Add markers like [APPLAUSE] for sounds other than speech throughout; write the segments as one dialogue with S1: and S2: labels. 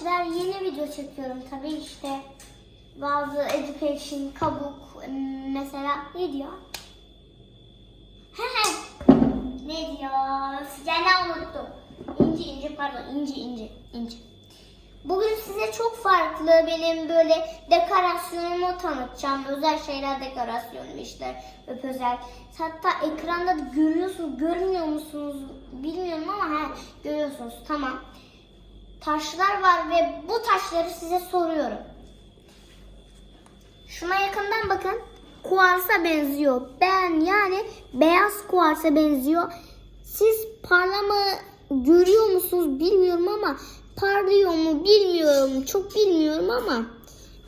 S1: Arkadaşlar yeni video çekiyorum tabii işte bazı education kabuk mesela ne diyor? Ne diyor? Gene unuttum. İnci inci pardon inci inci inci. Bugün size çok farklı benim böyle dekorasyonumu tanıtacağım. Özel şeyler dekorasyonu işte öp özel. Hatta ekranda da görüyorsunuz, görmüyor musunuz bilmiyorum ama he, görüyorsunuz tamam. Taşlar var ve bu taşları size soruyorum. Şuna yakından bakın. Kuarsa benziyor. Ben yani beyaz kuarsa benziyor. Siz parlama görüyor musunuz bilmiyorum ama parlıyor mu bilmiyorum. Çok bilmiyorum ama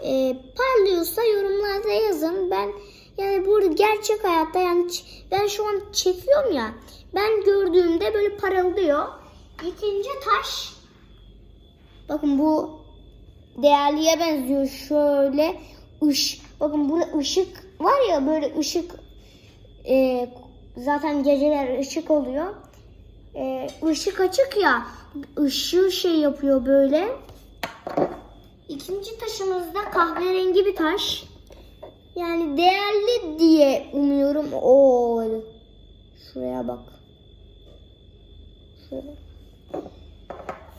S1: e, parlıyorsa yorumlarda yazın. Ben yani burada gerçek hayatta yani ben şu an çekiyorum ya. Ben gördüğümde böyle parıldıyor. İkinci taş Bakın bu değerliye benziyor şöyle ış. Bakın burada ışık var ya böyle ışık e, zaten geceler ışık oluyor. E, ışık açık ya ışığı şey yapıyor böyle. İkinci taşımız da kahverengi bir taş. Yani değerli diye umuyorum. Oo. Şuraya bak. Şöyle.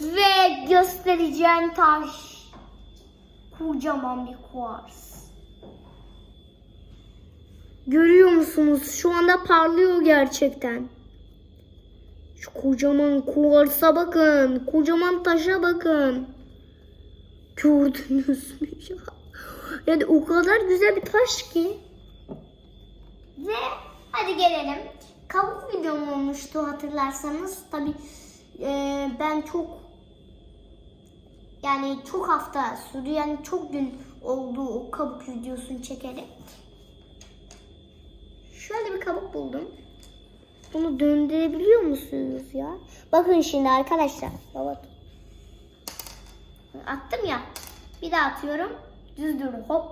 S1: Ve göstereceğim taş. Kocaman bir kuars. Görüyor musunuz? Şu anda parlıyor gerçekten. Şu kocaman kuarsa bakın. Kocaman taşa bakın. Gördünüz mü ya? Yani o kadar güzel bir taş ki. Ve hadi gelelim. Kabuk videom olmuştu hatırlarsanız. Tabi ben çok yani çok hafta sürdü yani çok gün oldu o kabuk videosunu çekerek. Şöyle bir kabuk buldum. Bunu döndürebiliyor musunuz ya? Bakın şimdi arkadaşlar. Baba. Attım ya. Bir daha atıyorum. Düz durdu. Hop.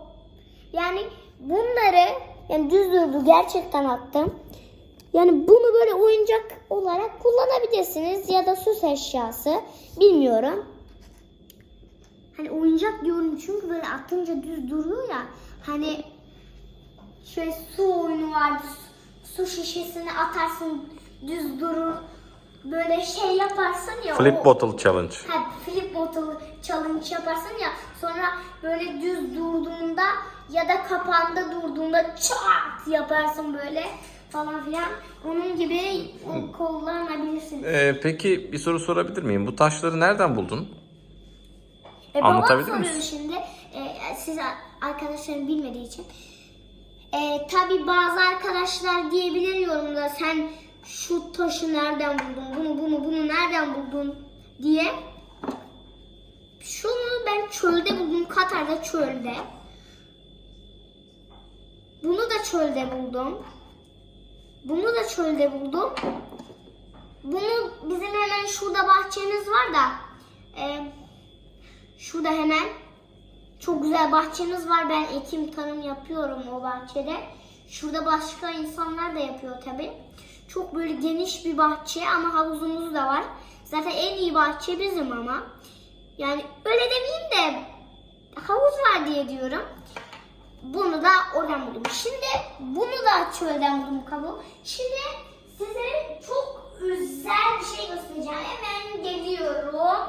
S1: Yani bunları yani düz durdu gerçekten attım. Yani bunu böyle oyuncak olarak kullanabilirsiniz ya da süs eşyası. Bilmiyorum. Hani oyuncak diyorum çünkü böyle atınca düz duruyor ya. Hani şöyle su oyunu vardı. Su şişesini atarsın düz durur. Böyle şey yaparsın ya.
S2: Flip
S1: o-
S2: bottle challenge.
S1: Ha, flip bottle challenge yaparsın ya sonra böyle düz durduğunda ya da kapağında durduğunda çat yaparsın böyle falan filan. Onun gibi o kullanabilirsin.
S2: Ee, peki bir soru sorabilir miyim? Bu taşları nereden buldun?
S1: E, babam
S2: Anlatabilir
S1: soruyor
S2: misin?
S1: şimdi e, siz arkadaşların bilmediği için. E, Tabi bazı arkadaşlar diyebilir yorumda sen şu taşı nereden buldun, bunu bunu bunu nereden buldun diye. Şunu ben çölde buldum, Katar'da çölde. Bunu da çölde buldum. Bunu da çölde buldum. Bunu bizim hemen şurada bahçemiz var da e, şurada hemen çok güzel bahçemiz var. Ben ekim tarım yapıyorum o bahçede. Şurada başka insanlar da yapıyor tabi. Çok böyle geniş bir bahçe ama havuzumuz da var. Zaten en iyi bahçe bizim ama. Yani öyle demeyeyim de havuz var diye diyorum. Bunu da oradan buldum. Şimdi bunu da çölden buldum kabuğu. Şimdi size çok güzel bir şey göstereceğim. Hemen geliyorum.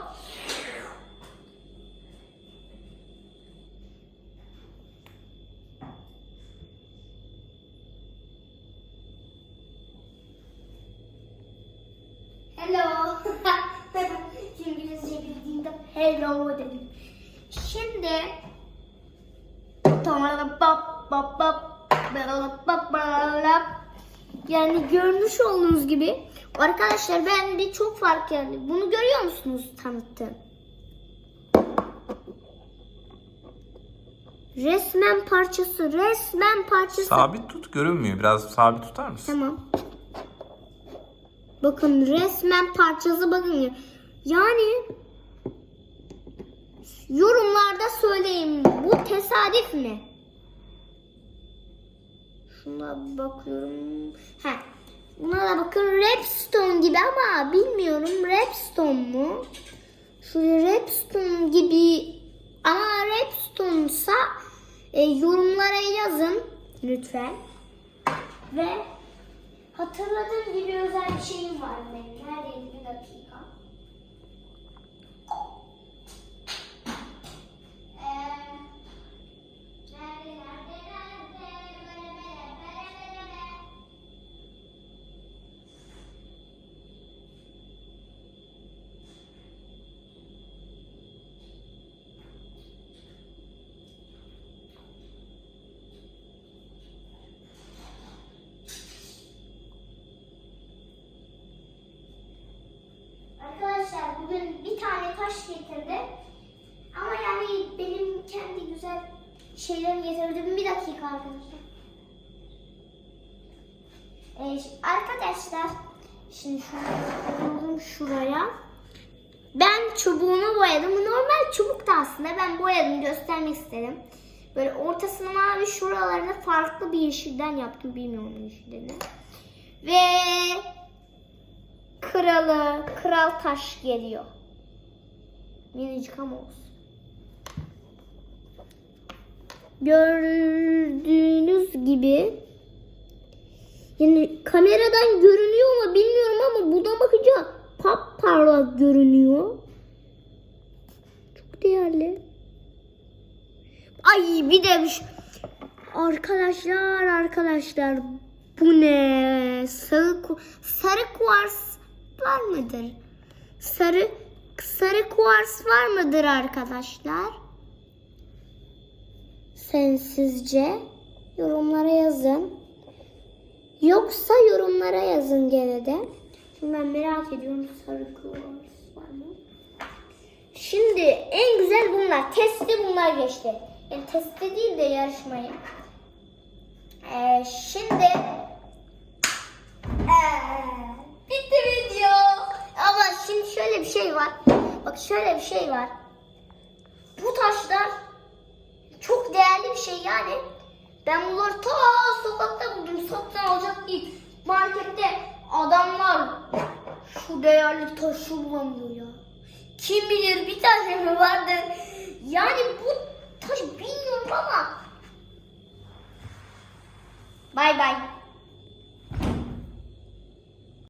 S1: Hello. [LAUGHS] İngilizce bildiğimde hello dedim. Şimdi yani görmüş olduğunuz gibi arkadaşlar ben de çok fark yani. Bunu görüyor musunuz tanıttım? Resmen parçası, resmen parçası.
S2: Sabit tut görünmüyor. Biraz sabit tutar mısın?
S1: Tamam. Bakın resmen parçası bakın. Yani yorumlarda söyleyin. Tesadüf mi? Şuna bakıyorum. Ha. Buna da bakın Rapstone gibi ama bilmiyorum Rapstone mu? şöyle redstone gibi ama redstone'sa e, yorumlara yazın lütfen. Ve hatırladığım gibi özel bir şeyim var benim. Neredeydi bir dakika. Eee, nerede, nerede, nerede? Böyle, böyle, böyle, böyle, böyle. Arkadaşlar bugün getirdi. Ama yani benim kendi güzel şeylerimi getirdim. Bir dakika arkadaşlar. Ee, arkadaşlar şimdi şunu şuraya. Ben çubuğunu boyadım. Normal çubuk da aslında ben boyadım göstermek istedim. Böyle ortasını mavi şuralarını farklı bir yeşilden yaptım. Bilmiyorum yeşilini. Ve kralı, kral taş geliyor. Minicik ama olsun. Gördüğünüz gibi yani kameradan görünüyor mu bilmiyorum ama buradan bakınca parlak görünüyor. Çok değerli. Ay bir de bir şey- Arkadaşlar arkadaşlar bu ne? Sarı sarı kuvars var mıdır? Sarı sarı kuvars var mıdır arkadaşlar? Sensizce yorumlara yazın. Yoksa yorumlara yazın gene de. Şimdi ben merak ediyorum sarı kuvars var mı? Şimdi en güzel bunlar. Testi bunlar geçti. Yani testi değil de yarışmayı. Ee, şimdi ee, bitti video. Ama şimdi şöyle bir şey var. Bak şöyle bir şey var. Bu taşlar çok değerli bir şey yani. Ben bunları ta sokakta buldum. Satın alacak değil. Markette adamlar şu değerli taşı bulamıyor ya. Kim bilir bir tane mi vardı? Yani bu taş bilmiyorum ama. Bay bay.